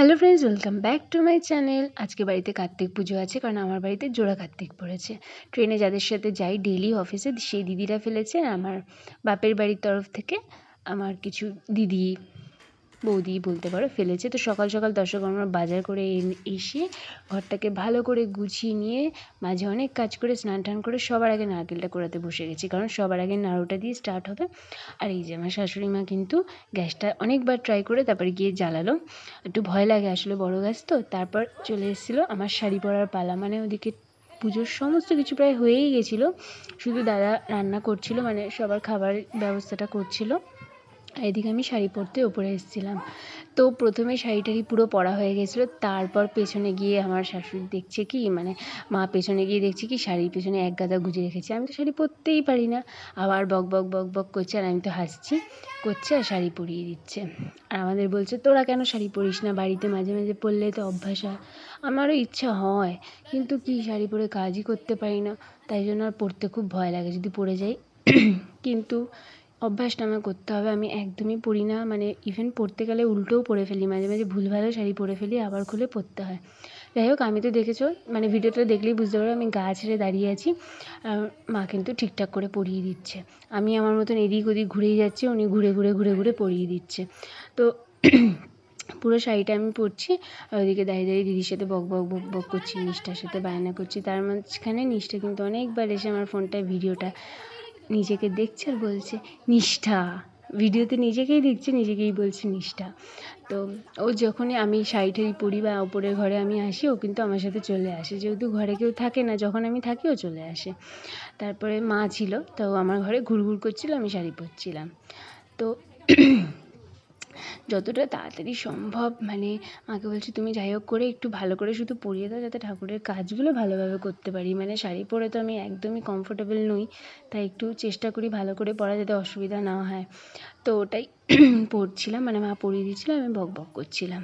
Hello friends welcome back to my channel আজকে বাড়িতে কার্তিক পুজো আছে, কারণ আমার বাড়িতে জোড়া কার্তিক পড়েছে। ট্রেনে যাদের সাথে যাই ডেলি অফিসে সেই দিদিরা ফেলেছে। আমার বাপের বাড়ির তরফ থেকে আমার কিছু দিদি বৌদি বলতে পারো, ফেলেছে। তো সকাল সকাল দর্শক আমরা বাজার করে এসে ঘরটাকে ভালো করে গুছিয়ে নিয়ে মাঝে অনেক কাজ করে স্নান টান করে সবার আগে নারকেলটা কোড়াতে বসে গেছি। কারণ সবার আগে নাড়ুটা দিয়ে স্টার্ট হবে। আর এই যে আমার শাশুড়ি মা কিন্তু গ্যাসটা অনেকবার ট্রাই করে তারপরে গিয়ে জ্বালালো। একটু ভয় লাগে আসলে বড় গ্যাস তো। তারপর চলে এসেছিল আমার শাড়ি পরার পালা। মানে ওদিকে পুজোর সমস্ত কিছু প্রায় হয়েই গেছিল। শুধু দাদা রান্না করছিল মানে সবার খাবার ব্যবস্থাটা করছিল। এদিকে আমি শাড়ি পরতে ওপরে এসেছিলাম। তো প্রথমে শাড়ি টাড়ি পুরো পরা হয়ে গেছিল, তারপর পেছনে গিয়ে আমার শাশুড়ি দেখছে কি মানে মা পেছনে গিয়ে দেখছে কি, শাড়ির পেছনে এক গাদা গুজে রেখেছে। আমি তো শাড়ি পরতেই পারি না। আবার বক বক বক বক করছে আর আমি তো হাসছি। করছে আর শাড়ি পরিয়ে দিচ্ছে। আর আমাদের বলছে, তোরা কেন শাড়ি পরিস না? বাড়িতে মাঝে মাঝে পরলে তো অভ্যাস হয়। আমারও ইচ্ছা হয়, কিন্তু কি শাড়ি পরে কাজই করতে পারি না। তাই জন্য আর পরতে খুব ভয় লাগে যদি পরে যাই। কিন্তু অভ্যাসটা আমার করতে হবে। আমি একদমই পরি না। মানে ইভেন পরতে গেলে উল্টোও পরে ফেলি। মাঝে মাঝে ভুলভালও শাড়ি পরে ফেলি, আবার খুলে পরতে হয়। যাই হোক, আমি তো দেখেছ মানে ভিডিওটা দেখলেই বুঝতে পারো আমি গা ছেড়ে দাঁড়িয়ে আছি। আর মা কিন্তু ঠিকঠাক করে পরিয়ে দিচ্ছে। আমি আমার মতন এদিক ওদিক ঘুরেই যাচ্ছি, উনি ঘুরে ঘুরে ঘুরে ঘুরে পরিয়ে দিচ্ছে। তো পুরো শাড়িটা আমি পরছি, আর ওদিকে দাঁড়িয়ে দাঁড়িয়ে দিদির সাথে বক বক বক বক করছি, নিষ্ঠার সাথে বায়না করছি। তার মাঝখানে নিষ্ঠা কিন্তু অনেকবার এসে আমার ফোনটায় ভিডিওটা নিজেকে দেখছে আর বলছে, নিষ্ঠা। ভিডিওতে নিজেকেই দেখছে, নিজেকেই বলছে, নিষ্ঠা। তো ও যখনই আমি শাড়ি পড়ি পরি বা ওপরের ঘরে আমি আসি, ও কিন্তু আমার সাথে চলে আসে। যেহেতু ঘরে কেউ থাকে না, যখন আমি থাকি ও চলে আসে। তারপরে মা ছিল, তো আমার ঘরে ঘুরঘুর করছিল, আমি শাড়ি পরছিলাম। তো যতটা তাড়াতাড়ি সম্ভব মানে মাকে বলছি, তুমি যাই হোক করে একটু ভালো করে শুধু পরিয়ে দাও যাতে ঠাকুরের কাজগুলো ভালোভাবে করতে পারি। মানে শাড়ি পরে তো আমি একদমই কমফোর্টেবল নই, তাই একটু চেষ্টা করি ভালো করে পরা যাতে অসুবিধা না হয়। তো ওটাই পরছিলাম মানে মা পরিয়ে দিচ্ছিল আমি বক বক করছিলাম।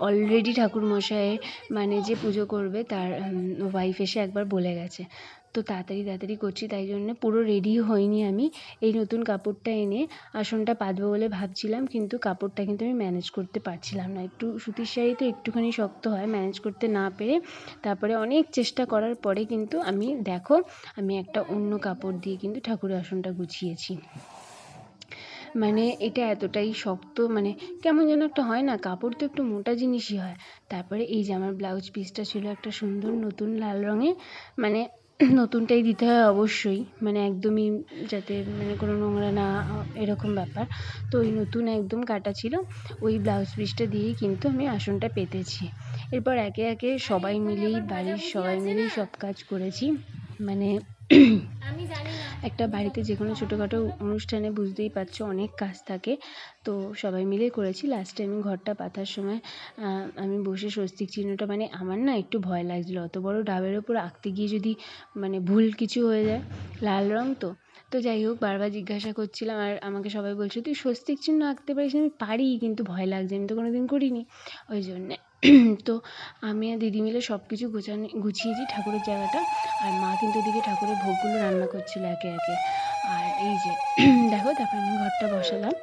অলরেডি ঠাকুরমশাইয়ের মানে যে পুজো করবে তার ওয়াইফ এসে একবার বলে গেছে। তো তাড়াতাড়ি তাড়াতাড়ি করছি, তাই জন্য পুরো রেডি হইনি আমি। এই নতুন কাপড়টা এনে আসনটা পাতবো বলে ভাবছিলাম, কিন্তু কাপড়টা কিন্তু আমি ম্যানেজ করতে পারছিলাম না। একটু সুতির শাড়ি তো একটুখানি শক্ত হয় ম্যানেজ করতে না পেরে। তারপরে অনেক চেষ্টা করার পরে কিন্তু আমি, দেখো, আমি একটা অন্য কাপড় দিয়ে কিন্তু ঠাকুরের আসনটা গুছিয়েছি। মানে এটা এতটাই শক্ত মানে কেমন যেন একটা হয় না, কাপড় তো একটু মোটা জিনিসই হয়। তারপরে এই যে আমার ব্লাউজ পিসটা ছিল একটা সুন্দর নতুন লাল রঙের মানে নতুনটাই দিতে হয় অবশ্যই। মানে একদমই যাতে মানে কোনো নোংরা না, এরকম ব্যাপার। তো ওই নতুন একদম কাটা ছিল, ওই ব্লাউজ পিসটা দিয়েই কিন্তু আমি আসনটা পেতেছি। এরপর একে একে সবাই মিলেই, বাড়ির সবাই মিলেই সব কাজ করেছি। মানে একটা বাড়িতে যে কোনো ছোটোখাটো অনুষ্ঠানে বুঝতেই পারছ অনেক কাজ থাকে। তো সবাই মিলে করেছি। লাস্টে আমি ঘরটা পাতার সময় আমি বসে স্বস্তিক চিহ্নটা মানে আমার না একটু ভয় লাগছিল। অত বড় ডাবের ওপর আঁকতে গিয়ে যদি মানে ভুল কিছু হয়ে যায়, লাল রঙ তো। তো যাই হোক, বারবার জিজ্ঞাসা করছিলাম আর আমাকে সবাই বলছে, তুই স্বস্তিক চিহ্ন আঁকতে পারিস? আমি পারি, কিন্তু ভয় লাগছে। আমি তো কোনো দিন করিনি। ওই জন্যে তো আমি আর দিদি মিলে সব কিছু গোছানো, গুছিয়েছি ঠাকুরের জায়গাটা। আর মা কিন্তু ওদিকে ঠাকুরের ভোগগুলো রান্না করছিল একে একে। আর এই যে, দেখো, তারপর আমি ঘরটা বসালাম।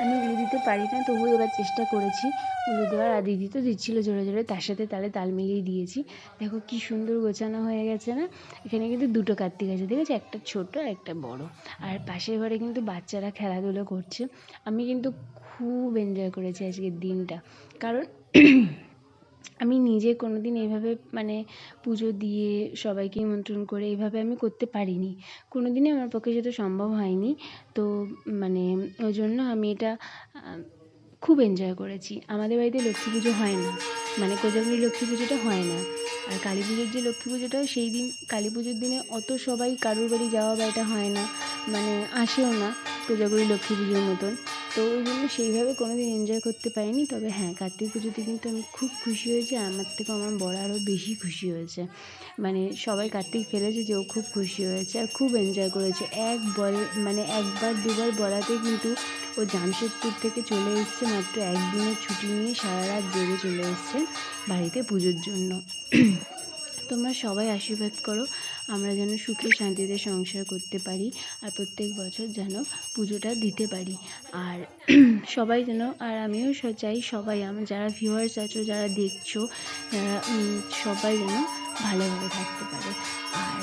আমি উলু দিতে পারি না, তবুও এবার চেষ্টা করেছি উলু দেওয়ার। আর দিদি তো দিচ্ছিল জোরে জোরে, তার সাথে তালে তাল মিলিয়ে দিয়েছি। দেখো কি সুন্দর গোছানো হয়ে গেছে না? এখানে কিন্তু দুটো কার্তিক আছে, দেখেছি? একটা ছোট আর একটা বড়। আর পাশের ঘরে কিন্তু বাচ্চারা খেলাধুলো করছে। আমি কিন্তু খুব এনজয় করেছি আজকের দিনটা। কারণ আমি নিজে কোনো দিন এইভাবে মানে পুজো দিয়ে সবাইকে নিমন্ত্রণ করে এইভাবে আমি করতে পারিনি। কোনো দিনই আমার পক্ষে সেটা সম্ভব হয়নি। তো মানে ওই জন্য আমি এটা খুব এনজয় করেছি। আমাদের বাড়িতে লক্ষ্মী পুজো হয় না। মানে কোজাগরী লক্ষ্মী পুজোটা হয় না। আর কালী পুজোর যে লক্ষ্মী পুজোটা সেই দিন, কালী পুজোর দিনে অত সবাই কারোর বাড়ি যাওয়া বা এটা হয় না। মানে আসেও না কোজাগরী লক্ষ্মী পুজোর মতন। তো ওই জন্য সেইভাবে কোনো দিন এনজয় করতে পারিনি। তবে হ্যাঁ কার্তিক পুজোতে কিন্তু আমি খুব খুশি হয়েছি। আমার থেকে আমার বড় আরও বেশি খুশি হয়েছে। মানে সবাই কার্তিক ফেলেছে যে ও খুব খুশি হয়েছে আর খুব এনজয় করেছে। এক বল মানে একবার দুবার বলাতে কিন্তু ও জামশেদপুর থেকে চলে এসছে। মাত্র একদিনের ছুটি নিয়ে সারা রাত জেগে চলে এসছে বাড়িতে পুজোর জন্য। তোমরা সবাই আশীর্বাদ করো। আমরা যেন সুখে শান্তিতে সংসার করতে পারি আর প্রত্যেক বছর যেন পুজোটা দিতে পারি। আর সবাই যেন, আর আমিও চাই সবাই, আমার যারা ভিউয়ার্স আছো, যারা দেখছ যারা সবাই যেন ভালোভাবে থাকতে পারে। আর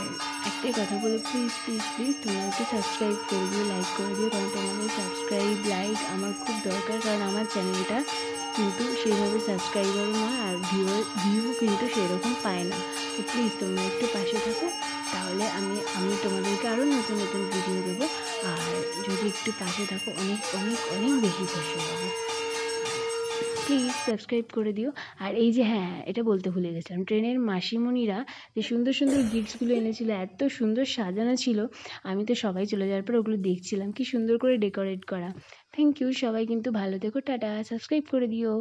একটাই কথা বলে প্লিজ প্লিজ প্লিজ তোমরা একটু সাবস্ক্রাইব করে দিও লাইক করে দিও, কারণ তোমাদের সাবস্ক্রাইব লাইক আমার খুব দরকার, কারণ আমার চ্যানেলটা কিন্তু সেইভাবে সাবস্ক্রাইবারও নয় আর ভিউ ভিউ কিন্তু সেরকম পায় না। তো প্লিজ তোমরা একটু পাশে থাকো তাহলে আমি আমি তোমাদেরকে আরও নতুন নতুন ভিডিও দেবো। আর যদি একটু পাশে থাকো, অনেক অনেক অনেক বেশি খুশি হব। প্লিজ সাবস্ক্রাইব করে দিও। আর এই যে হ্যাঁ এটা বলতে ভুলে গেছিলাম। ট্রেনের মাসিমণিরা যে সুন্দর সুন্দর গিফটসগুলো এনেছিল, এত সুন্দর সাজানো ছিল, আমি তো সবাই চলে যাওয়ার পর ওগুলো দেখছিলাম। কি সুন্দর করে ডেকোরেট করা। থ্যাংক ইউ সবাই কিন্তু ভালো থেকো। টাটা সাবস্ক্রাইব করে দিও।